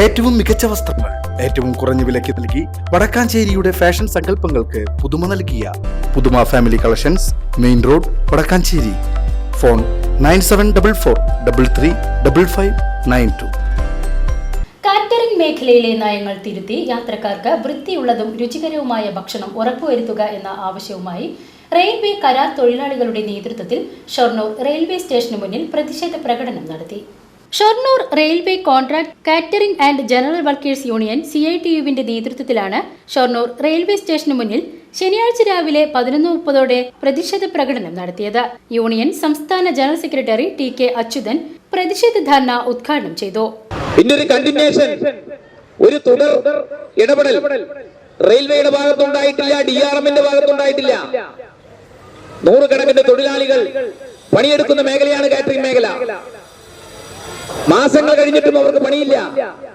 ഏറ്റവും മികച്ച വസ്ത്രങ്ങൾ ഏറ്റവും കുറഞ്ഞ വിലയ്ക്ക് നൽകി വടക്കാഞ്ചേരിയുടെ ഫാഷൻ സങ്കല്പങ്ങൾക്ക് പുതുമ നൽകിയ പുതുമ family collections main road Vadakkanchery. Phone nine seven double four double three double five nine two. Catering മേഖലയിലെ നയങ്ങൾ തിരുത്തി യാത്രക്കാർക്ക് വൃത്തിയുള്ളതും രുചികരവുമായ ഭക്ഷണം ഉറപ്പുവരുത്തുക എന്ന ആവശ്യവുമായി റെയിൽവേ കരാർ തൊഴിലാളികളുടെ നേതൃത്വത്തിൽ ഷൊർണൂർ റെയിൽവേ സ്റ്റേഷന് മുന്നിൽ പ്രതിഷേധ പ്രകടനം നടത്തി. Shoranur railway contract catering and general workers union C I T യുവിന്റെ നേതൃത്വത്തിലാണ് ഷൊർണൂർ റെയിൽവേ സ്റ്റേഷന് മുന്നിൽ ശനിയാഴ്ച രാവിലെ പതിനൊന്ന് മുപ്പതോടെ പ്രതിഷേധ പ്രകടനം നടത്തിയത്. യൂണിയൻ സംസ്ഥാന general secretary T K Achuthan പ്രതിഷേധ ധർണ ഉദ്ഘാടനം ചെയ്തു. ഒരു കണ്ടിന്യൂഷൻ ഒരു തുടർ ഇടപെടൽ. റെയിൽവേയുടെ ഭാഗത്തുണ്ടായിട്ടില്ല ഡി ആർ എമ്മിന്റെ ഭാഗത്തുണ്ടായിട്ടില്ല. നൂറുകണക്കിന് തൊഴിലാളികൾ പണിയെടുക്കുന്ന മേഖലയാണ് കാറ്ററിംഗ് മേഖല. മാസങ്ങൾ കഴിഞ്ഞിട്ടും അവർക്ക് പണിയില്ല.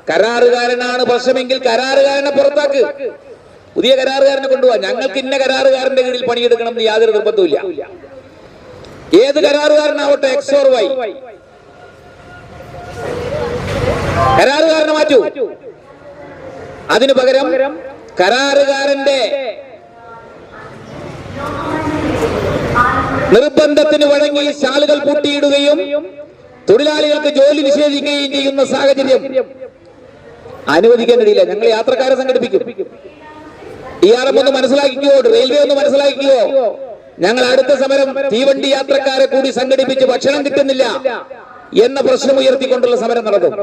കരാറുകാരനാണ് പ്രശ്നമെങ്കിൽ കരാറുകാരനെ പുറത്താക്ക്. പുതിയ കരാറുകാരനെ കൊണ്ടുപോവാ. ഞങ്ങൾക്ക് ഇന്ന കരാറുകാരന്റെ കീഴിൽ പണിയെടുക്കണം എന്ന് യാതൊരു നിർബന്ധമില്ല ഏത് കരാറുകാരനാവട്ടെ എക്സോർ വൈ കരാറുകാരനെ മാറ്റൂ. അതിനു പകരം കരാറുകാരന്റെ നിർബന്ധത്തിന് വഴങ്ങി ശാലുകൾ പൂട്ടിയിടുകയും തൊഴിലാളികൾക്ക് ജോലി നിഷേധിക്കുകയും ചെയ്യുന്ന സാഹചര്യം അനുവദിക്കാൻ കഴിയില്ല ഞങ്ങൾ യാത്രക്കാരെ സംഘടിപ്പിക്കും. ഡി ആർ എം ഒന്ന് മനസ്സിലാക്കിക്കോ റെയിൽവേ ഒന്ന് മനസ്സിലാക്കിക്കോ. ഞങ്ങൾ അടുത്ത സമരം തീവണ്ടി യാത്രക്കാരെ കൂടി സംഘടിപ്പിച്ച് ഭക്ഷണം കിട്ടുന്നില്ല എന്ന പ്രശ്നം ഉയർത്തിക്കൊണ്ടുള്ള സമരം നടത്തും.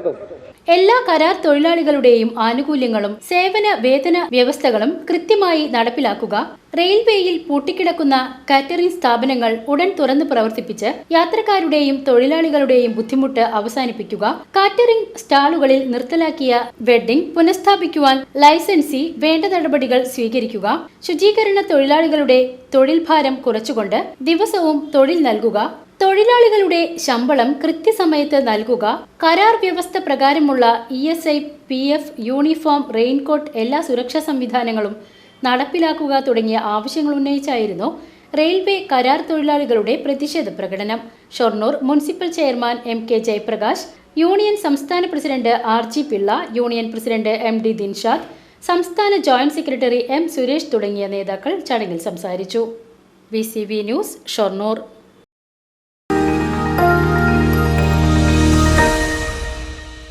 എല്ലാ കരാർ തൊഴിലാളികളുടെയും ആനുകൂല്യങ്ങളും സേവന വേതന വ്യവസ്ഥകളും കൃത്യമായി നടപ്പിലാക്കുക റെയിൽവേയിൽ പൂട്ടിക്കിടക്കുന്ന കാറ്ററിംഗ് സ്ഥാപനങ്ങൾ ഉടൻ തുറന്ന് പ്രവർത്തിപ്പിച്ച് യാത്രക്കാരുടെയും തൊഴിലാളികളുടെയും ബുദ്ധിമുട്ട് അവസാനിപ്പിക്കുക കാറ്ററിംഗ് സ്റ്റാളുകളിൽ നിർത്തലാക്കിയ വെഡ്ഡിംഗ് പുനഃസ്ഥാപിക്കുവാൻ ലൈസൻസി വേണ്ട നടപടികൾ സ്വീകരിക്കുക ശുചീകരണ തൊഴിലാളികളുടെ തൊഴിൽ ഭാരം കുറച്ചുകൊണ്ട് ദിവസവും തൊഴിൽ നൽകുക തൊഴിലാളികളുടെ ശമ്പളം കൃത്യസമയത്ത് നൽകുക കരാർ വ്യവസ്ഥ പ്രകാരമുള്ള E S I P F uniform raincoat എല്ലാ സുരക്ഷാ സംവിധാനങ്ങളും നടപ്പിലാക്കുക തുടങ്ങിയ ആവശ്യങ്ങൾ ഉന്നയിച്ചായിരുന്നു റെയിൽവേ കരാർ തൊഴിലാളികളുടെ പ്രതിഷേധ പ്രകടനം. Shoranur municipal chairman M K Jayaprakash union സംസ്ഥാന president R G Pillai union president M D Dinshad സംസ്ഥാന ജോയിന്റ് സെക്രട്ടറി എം സുരേഷ് തുടങ്ങിയ നേതാക്കൾ ചടങ്ങിൽ സംസാരിച്ചു. V news Shoranur.